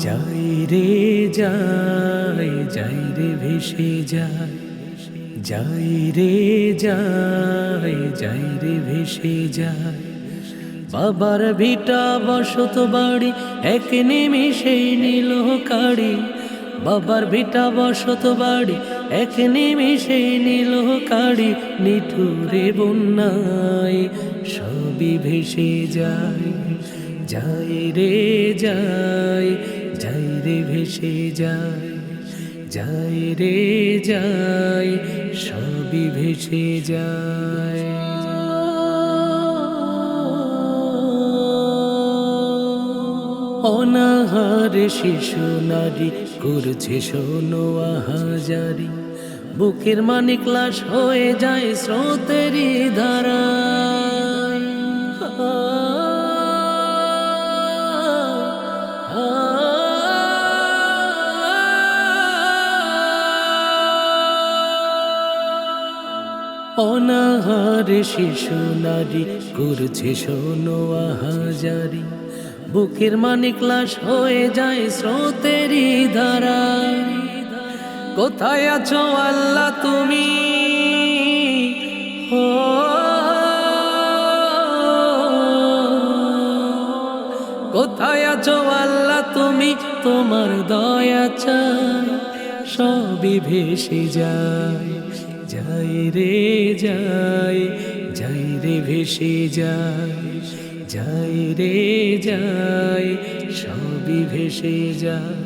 যাই রে, যাই যাই রে ভেসে যাই। যাই রে, যাই যাই রে ভেসে যাই। বাবার ভিটা বসত বাড়ি, এক নিমিষেই নিল কাড়ি। বাবার ভিটা বসত বাড়ি, এক নিমিষেই নিল কাড়ি, নিঠুরে বন্যায় সবই ভেসে যায় যাই রে যাই যাই রে ভেসে যায় যাই রে যাই সবই ভেসে যায়। অনাহারে শিশু নারী করছে শোনো আহাজারি। বুকের মানিক লাশ হয়ে যায় স্রোতেরই ধারা অনাহারে শিশু নারী করছে শোনো আহাজারি। বুকের মানিক লাশ হয়ে যায় স্রোতেরই ধারা। কোথায় আছো আল্লাহ তুমি? ও। কোথায় আছো আল্লাহ তুমি? তোমার দয়া চাই সবই ভেসে যায়। যাই রে যাই যাই রে, ভেসে যায়। যাই রে যাই সবই ভেসে যায়।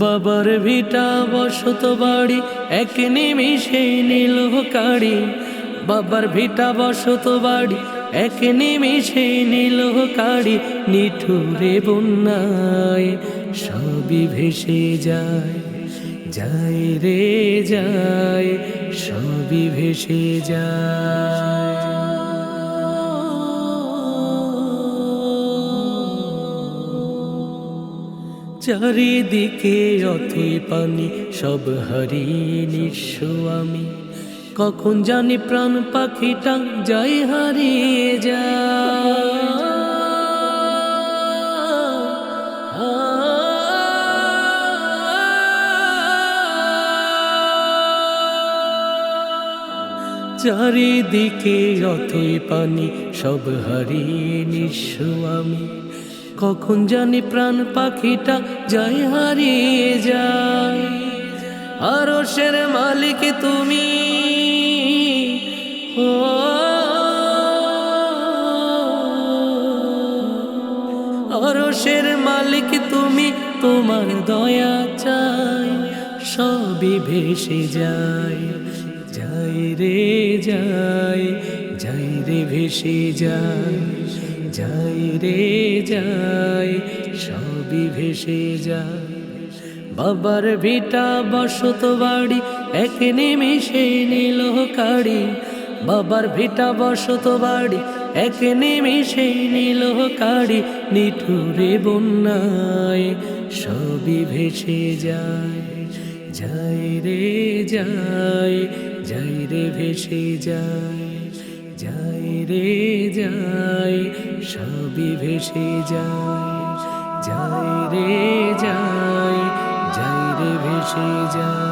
বাবার ভিটা বসত বাড়ি, এক নিমিষে নিল কাড়ি বাবার ভিটা বসত বাড়ি, এক নিমিষে নিল কাড়ি নিঠুরে বন্যায় সবই ভেসে যায় যাই রে যাই সবই ভেসে যায়। চারিদিকে অথই পানি, সব হারিয়ে নিঃস্ব আমি কখন জানি প্রাণ পাখিটা যাই হারিয়ে যায়। চারিদিকে অথই পানি, সব হারিয়ে নিঃস্ব আমি কখন জানি প্রাণ পাখিটা যাই হারিয়ে যায়। আরশের মালিক তুমি। ও। আরশের মালিক তুমি, তোমার দয়া চাই, সবই ভেসে যায়। যাই রে যাই যাই রে, ভেসে যায়। যাই রে যাই সবই ভেসে যায়। বাবার ভিটা বসত বাড়ি, এক নিমিষে নিল কাড়ি বাবার ভিটা বসত বাড়ি, এক নিমিষে নিল কাড়ি নিঠুরে বন্যায় সবই ভেসে যায়। যাই রে যাই যাই রে ভেসে যায়। যাই রে যাই সবই ভেসে যায়। যাই রে যাই যাই রে ভেসে যায়।